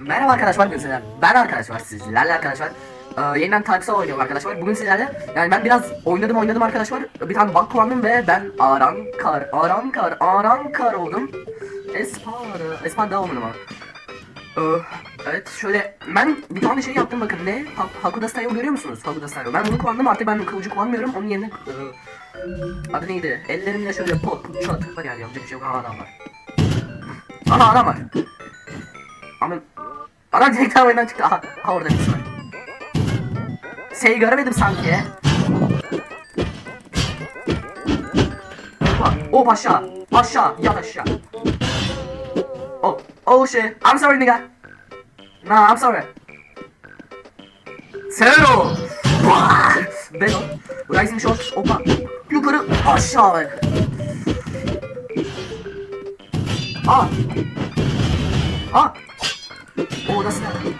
Merhaba arkadaşlar gözler. Ben arkadaşlar sizlerle arkadaşlar. Ee, yeniden Types'a oynuyorum arkadaşlar. Bugün sizlerle yani ben biraz oynadım oynadım arkadaşlar. Bir tane bug kullandım ve ben Arankar, Arankar, Arankar oldum. Espar, Espar daha olmadı ama. Ee, evet şöyle ben bir tane şey yaptım bakın ne? Ha Hakuda Style görüyor musunuz? Hakuda Style. Ben bunu kullandım artık ben kılıcı kullanmıyorum. Onun yerine e, adı neydi? Ellerimle şöyle pot, çat var yani yapacak bir şey yok. Aha adam var. Aha adam var. Adam direkt oyundan çıktı. Aha, aha orada birisi var. Şey göremedim sanki. Hoppa, hop aşağı, aşağı, yat aşağı. Oh, oh shit, I'm sorry nigga. Nah, I'm sorry. Zero. Belo. Rising shot, hoppa. Yukarı, aşağı bak. Aa. Aa. O odası nerede?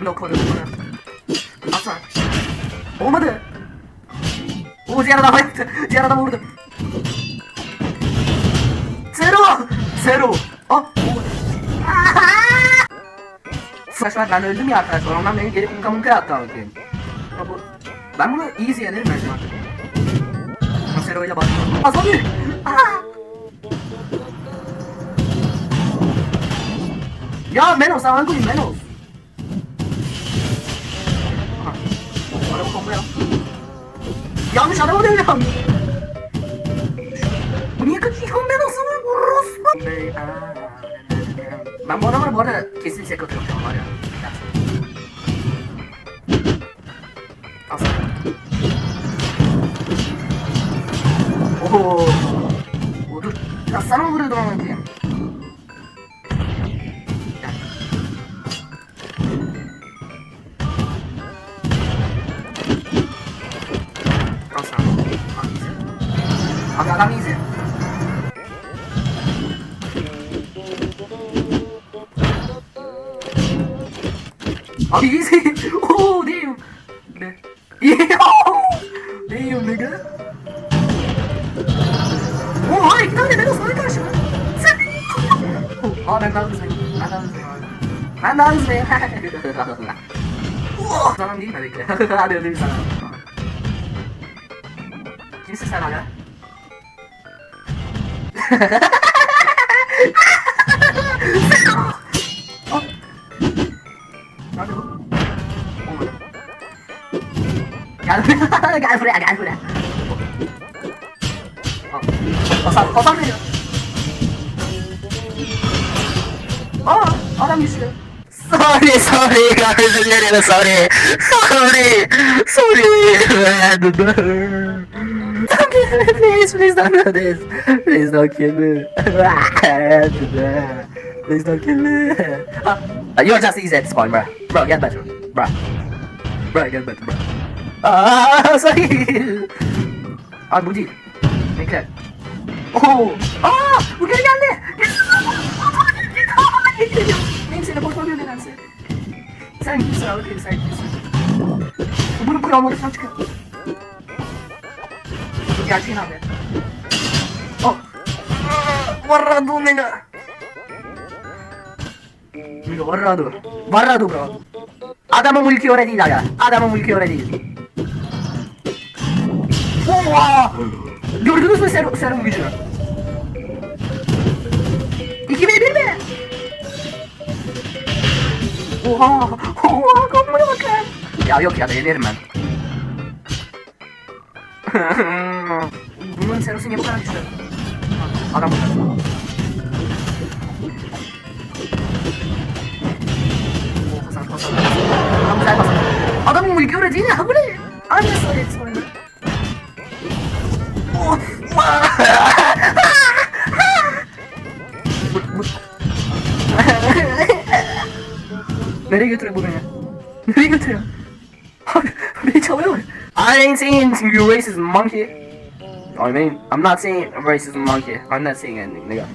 Blok koydum bana. Atla. Olmadı. O diğer adam yaptı. Diğer adam vurdu. Zero. Zero. Olmadı. Arkadaşlar ben öldüm ya arkadaşlar. Ondan beni geri kumka mumka attı anlatayım. Ben bunu easy yenerim bence. Zero ile başlıyorum. Aa zombi. Ya Menos hangi oyun Menos? Aha. Araba kombo yap. Yanlış araba. Bu niye kaçıyor Menos'un orospu? Ben bu adamlara bu arada kesin şey atıyorum şu an var ya. Aslında. Oho. O dur. Ya sana mı vuruyordum onu diyeyim? Abi adam iyice. Abi iyice. Oh damn. Ne? Yeah. Damn nigga. Oha iki tane Melos var karşıma. Sen. Aa ben daha hızlıyım. Ben daha hızlıyım abi. Ben daha hızlıyım. Oh! Tamam değil mi bekle? Hadi ödeyim sana. Kimsin sen hala? Ah! Gel buraya, gel buraya, gel buraya. Al. Hasar, hasar veriyor. Aa, adam düştü. Sorry, sorry, özür dilerim, sorry. Sorry, sorry. Please, please don't do this. Please don't kill me. please don't kill me. Uh, you're just easy at this point, bro. Bro, get better, bro. Bro, get better, bro. Aa, sorry. Abi bu değil. Bekle. Oo. Aa, bu geri geldi. Neyim seni korkmuyor nedense. Sen kimsin abi sen kimsin? Bunu kulağıma dışarı çıkıyor. Gerçeğin abi. Oh. Varrado nega. Nega varrado. Varrado bro. Adamın mülkü öyle değil aga. Adamın mülkü öyle değil. Oha! Gördünüz mü serum, serum gücünü? 2 ve 1 mi? Oha! Oha! Komboya bakın! Ya yok ya da yenerim ben. Bunun serosu niye bu kadar güçlü? Adam burada. Oh, hasar, hasar. Adam güzel basar. Adamın mülkü öyle değil ya bu ne? Anne söyledi sonra. Oh! Bu- bu- Nereye götürüyor bu beni? Nereye götürüyor? Abi beni çalıyor. I ain't saying you racist monkey. I mean, I'm not saying racist monkey. I'm not saying anything, nigga.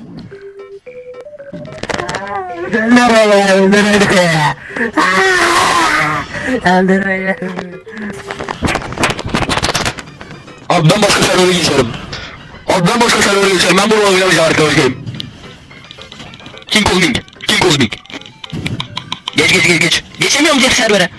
Abi ben başka server'a geçerim. Abi ben başka server'a geçerim. Ben bunu oynamayacağım arkadaşlarım. King Kong King. Kong. Geç geç geç geç. Geçemiyorum diğer servere.